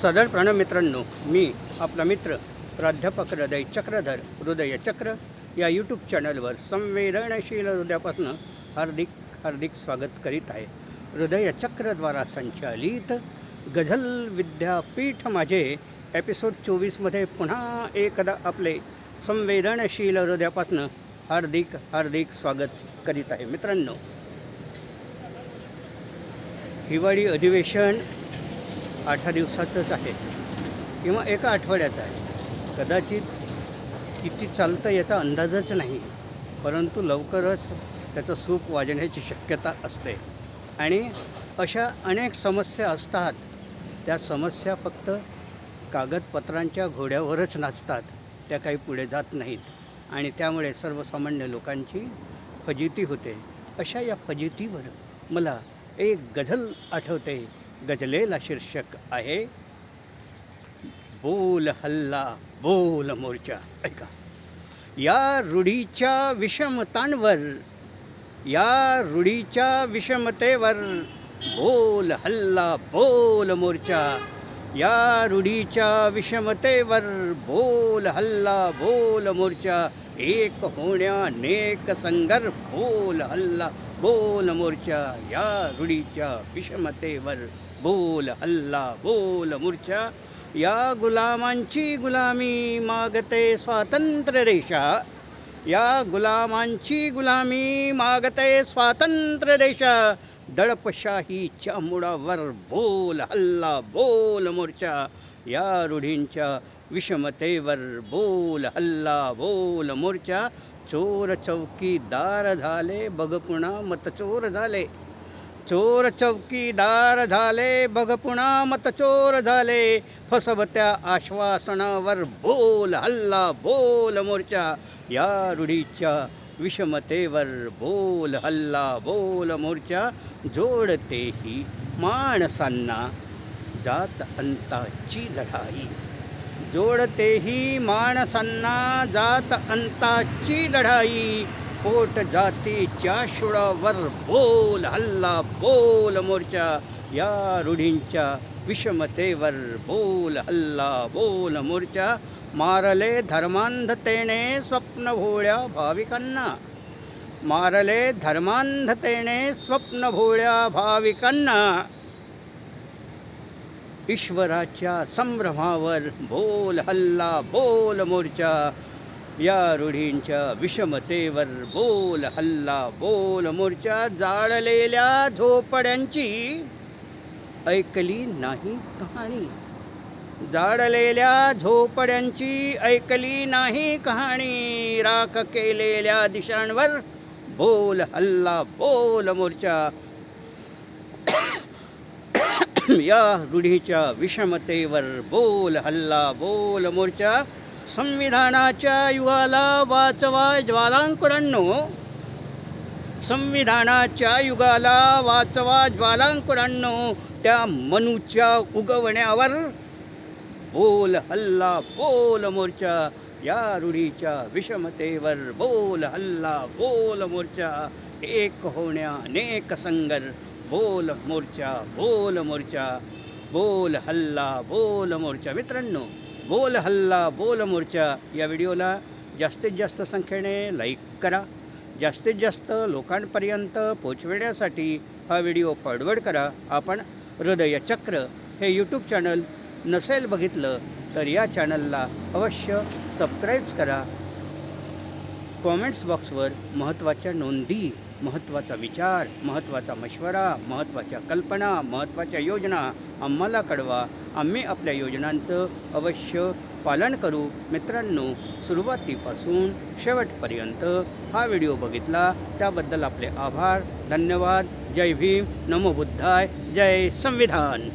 सदर मित्रांनो मी आपला मित्र प्राध्यापक हृदय चक्रधर हृदय चक्र या यूट्यूब चॅनलवर संवेदनशील हृदयापासून हार्दिक हार्दिक स्वागत करीत आहे. हृदय चक्रद्वारा संचालित गझल विद्यापीठ माझे एपिसोड चोवीसमध्ये पुन्हा एकदा आपले संवेदनशील हृदयापासून हार्दिक हार्दिक स्वागत करीत आहे. मित्रांनो हिवाळी अधिवेशन आठ दिवसाचंच आहे. किंवा एका आठवड्याचं आहे. कदाचित किती चालतं याचा अंदाजच नाही. परंतु लवकरच त्याचं सूप वाजण्याची शक्यता असते. आणि अशा अनेक समस्या असतात. त्या समस्या फक्त कागदपत्रांच्या घोड्यावरच नाचतात. त्या काही पुढे जात नाहीत. आणि त्यामुळे सर्वसामान्य लोकांची फजिती होते. अशा या फजितीवर मला एक गझल आठवते. गजलेला शीर्षक आहे बोल हल्ला बोल मोर्चा. ऐका. या रूढीच्या विषमतांवर या रूढीच्या विषमतेवर बोल हल्ला बोल मोर्चा. या रूढीच्या विषमतेवर बोल हल्ला बोल मोर्चा. एक होण्या नेक संगर बोल हल्ला बोल मोर्चा. या रूढीच्या विषमतेवर बोल हल्ला बोल मोर्चा या गुलामांची गुलामी मागते स्वातंत्र्य देशा. या गुलामांची गुलामी मागते स्वातंत्र्य देशा. दडपशाहीच्या मुळावर बोल हल्ला बोल मोर्चा या रूढींच्या विषमतेवर बोल हल्ला बोल मोर्चा चोर चौकीदार झाले बघ मतचोर झाले. चोर चौकीदार झाले बघ पुन्हा मतचोर झाले. फसवत्या आश्वासनावर बोल हल्ला बोल मोर्चा. या रूढीच्या विषमतेवर बोल हल्ला बोल मोर्चा. जोडतेही माणसांना जात अंताची लढाई. जोडतेही माणसांना जात अंताची लढाई. पोट जातीच्या शुळावर बोल हल्ला बोल मोर्चा. या रूढींच्या विषमतेवर बोल हल्ला बोल मोर्चा. मारले धर्मांधतेने स्वप्न भोळ्या भाविकांना. मारले धर्मांधतेने स्वप्न भोळ्या भाविकांना. ईश्वराच्या संभ्रमावर बोल हल्ला बोल मोर्चा. या रूढींच्या विषमतेवर बोल हल्ला बोल मोर्चा जाळलेल्या झोपड्यांची ऐकली नाही कहाणी. जाळलेल्या झोपड्यांची ऐकली नाही कहाणी. राख केलेल्या दिशांवर बोल हल्ला बोल मोर्चा. या रूढीच्या विषमतेवर बोल हल्ला बोल मोर्चा संविधानाच्या युगाला वाचवा ज्वालांकुरांनो. संविधानाच्या युगाला वाचवा ज्वालांकुरांनो. त्या मनूच्या उगवण्यावर बोल हल्ला बोल मोर्चा. या रूढीच्या विषमतेवर बोल हल्ला बोल मोर्चा. एक होण्या अनेक संगर बोल मोर्चा बोल मोर्चा. बोल हल्ला बोल मोर्चा. मित्रांनो बोल हल्ला बोल मोर्चा या व्हिडिओला जास्तीत जास्त संख्येने लाईक करा. जास्तीत जास्त लोकांपर्यंत पोचविण्यासाठी हा व्हिडिओ फॉरवर्ड करा. आपण हृदयचक्र हे यूट्यूब चॅनल नसेल बघितलं तर या चॅनलला अवश्य सबस्क्राईब करा. कॉमेंट्स बॉक्सवर महत्त्वाच्या नोंदी महत्त्वाचा विचार महत्त्वाचा मशवरा महत्त्वाच्या कल्पना महत्त्वाच्या योजना आम्हाला कळवा. आम्ही आपल्या योजनांचं अवश्य पालन करू. मित्रांनो सुरुवातीपासून शेवटपर्यंत हा व्हिडिओ बघितला त्याबद्दल आपले आभार धन्यवाद. जय भीम. नमो बुद्धाय. जय संविधान.